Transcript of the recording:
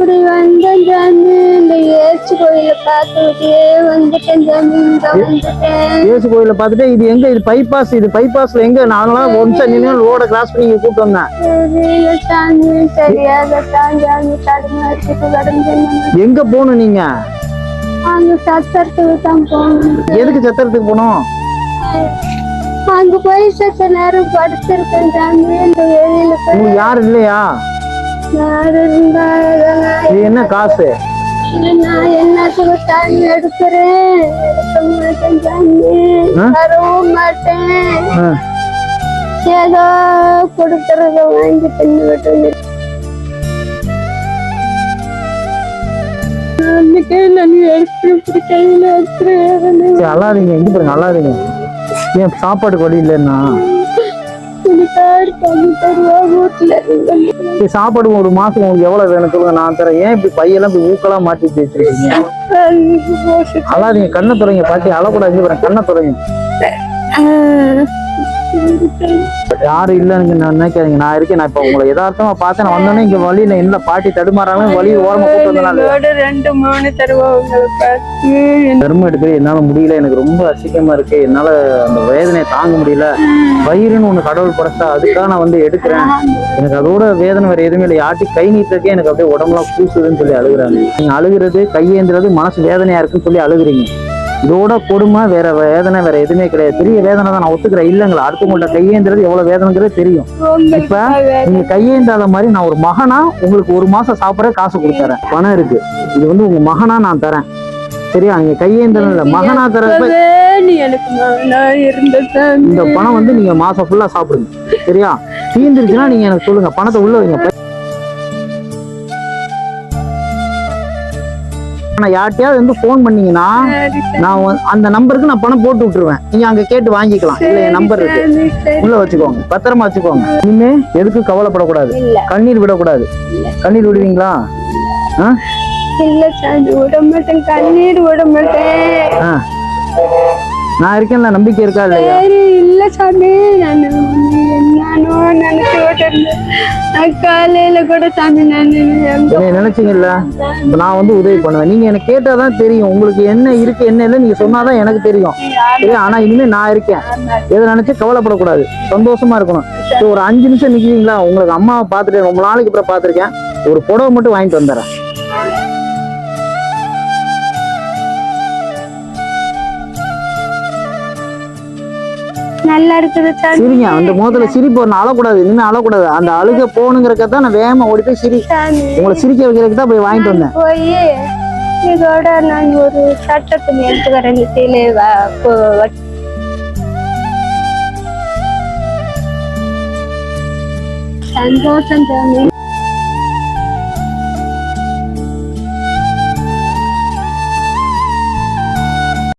அப்படி வந்தேன் சாமி இந்த ஏச்சு கோயில பார்த்துக்கிட்டே வந்துட்டேன் சாமி இங்க வந்துட்டேன். இயேசு கோயில பார்த்துட்டு இது எங்க? இது பைபாஸ் இது பைபாஸ்ல எங்க? நாங்களாம் ஒரு நிமிஷம் நின்று ரோட கிராஸ் பண்ணி இங்க கூட்டு வந்தேன். சாமி சாமி தடுமாறிட்டு கிடந்தேன் எங்க போகணும் நீங்க? அங்க சத்தரத்துக்கு தான் போகணும். எதுக்கு சத்திரத்துக்கு போகணும்? அங்க போய் சத்த நேரம் படுத்திருக்கேன் சாமி இந்த வெளியில போய். உங்களுக்கு யாரும் இல்லையா? யாரும் இருந்தா என்ன காசு? நான் என்னத்துக்கு தண்ணி எடுக்கிறேன். எடுக்க மாட்டேன் ஆ? தரவும் மாட்டேன். ஏதோ கொடுக்கறத வாங்கி சரி அழாதீங்க. இங்க பாருங்க அழாதீங்க. ஏன் சாப்பாட்டுக்கு வழி இல்லைன்னா? சாப்பாடு ஒரு மாசம் உங்களுக்கு எவ்வளவு வேணும் சொல்லுங்க நான் தரேன். ஏன் இப்படி பையெல்லாம் இப்படி ஊக்கெல்லாம் மாட்டி வச்சிருக்கீங்க? அன்னைக்கு போட்டு அழாதீங்க கண்ணை துறைங்க பாட்டி பாருங்க கண்ணை துறைங்க யாரும் இல்லைன்னு நான் நினைக்காதீங்க. நான் இருக்கேன். நான் இப்ப உங்களை யதார்த்தமா பார்த்தேன். நான் வந்தோடனே இங்க வழியில இல்ல. பாட்டி தடுமாறாங்க வழி ஓரமா இதோட ரெண்டு மூணு தருவா உங்களை பார்த்து தர்மம் எடுக்கிறது என்னால முடியல. எனக்கு ரொம்ப அசிங்கமா இருக்கு. என்னால அந்த வேதனையை தாங்க முடியல. வயிறுன்னு ஒண்ணு கடவுள் படைச்சா அதுக்காக நான் வந்து எடுக்கிறேன். எனக்கு அதோட வேதனை வேற எதுவுமே இல்லை. யாட்டி கை நீட்டுறதுக்கே எனக்கு அப்படியே உடம்புலாம் கூசுதுன்னு சொல்லி அழுகுறாங்க. நீங்க அழுகுறது கையேந்துறது மனசு வேதனையா இருக்குன்னு சொல்லி அழுகுறீங்க. இதோட கொடுமை வேற வேதனை வேற எதுவுமே கிடையாது. பெரிய வேதனை தான் நான் ஒத்துக்கிறேன். இல்லைங்களா? அடுத்தவங்கள்ட்ட கையேந்துறது எவ்வளவு வேதனைங்கிறது தெரியும். இப்ப நீங்க கையேந்தாத மாதிரி நான் ஒரு மகனா உங்களுக்கு ஒரு மாசம் சாப்பிட காசு கொடுத்துறேன். பணம் இருக்கு. இது வந்து உங்க மகனா நான் தரேன். சரியா? நீங்க கையேந்தல இல்ல மகனா தரப்ப இந்த பணம் வந்து நீங்க மாசம் ஃபுல்லா சாப்பிடுங்க. சரியா? தீந்துருச்சுன்னா நீங்க எனக்கு சொல்லுங்க. பணத்தை உள்ள வைங்க. நான் யார்கிட்டயாவது வந்து ஃபோன் பண்ணீங்கன்னா நான் அந்த நம்பருக்கு நான் பணம் போட்டு விட்டுருவேன். நீங்க அங்க கேட்டு வாங்கிக்கலாம். இல்ல என் நம்பர் இருக்கு. உள்ள வச்சுக்கோங்க. பத்திரமா வச்சுக்கோங்க. இனிமே எதுக்கும் கவலைப்படக்கூடாது. கண்ணீர் விடக்கூடாது. கண்ணீர் விடுவீங்களா? இல்ல சாமி விட மாட்டேன் கண்ணீர் விட மாட்டேன் நான் இருக்கேன்ல நம்பிக்கை இருக்கா இல்லையா? இல்ல சாமி. நான் என்னன்னு நினைச்சுக்கிட்டு இருந்தேன் நான் காலையில கூட சாமி நான் நினைச்சீங்கல்ல? இப்ப நான் வந்து உதவி பண்ணுவேன். நீங்க எனக்கு கேட்டாதான் தெரியும். உங்களுக்கு என்ன இருக்கு என்ன இல்லை நீங்க சொன்னாதான் எனக்கு தெரியும். சரியா? ஆனா இனிமே நான் இருக்கேன். எதை நினைச்சு கவலைப்படக்கூடாது. சந்தோஷமா இருக்கணும். சரி, ஒரு அஞ்சு நிமிஷம் நிக்கிறீங்களா? உங்களுக்கு அம்மாவை பார்த்துட்டு ரொம்ப நாளைக்கு அப்புறம் பார்த்துருக்கேன். ஒரு புடவை மட்டும் வாங்கிட்டு வந்துடுறேன். நல்லா இருக்குது சிரிங்க அந்த முகத்துல சிரிப்பு வரணும் அழக்கூடாது இனிமே அழக்கூடாது. அந்த அழுக போகணுங்கிறக்க தான் நான் வேகமா ஓடி போய் சிரி. உங்களை சிரிக்க வைக்கிறதுக்கு தான் போய் வாங்கிட்டு வந்தேன். போய் இதோட நான் ஒரு சட்டத்தை எடுத்துக்கிறேன் கீழே வ- போ- வ- சந்தோஷம் சாமி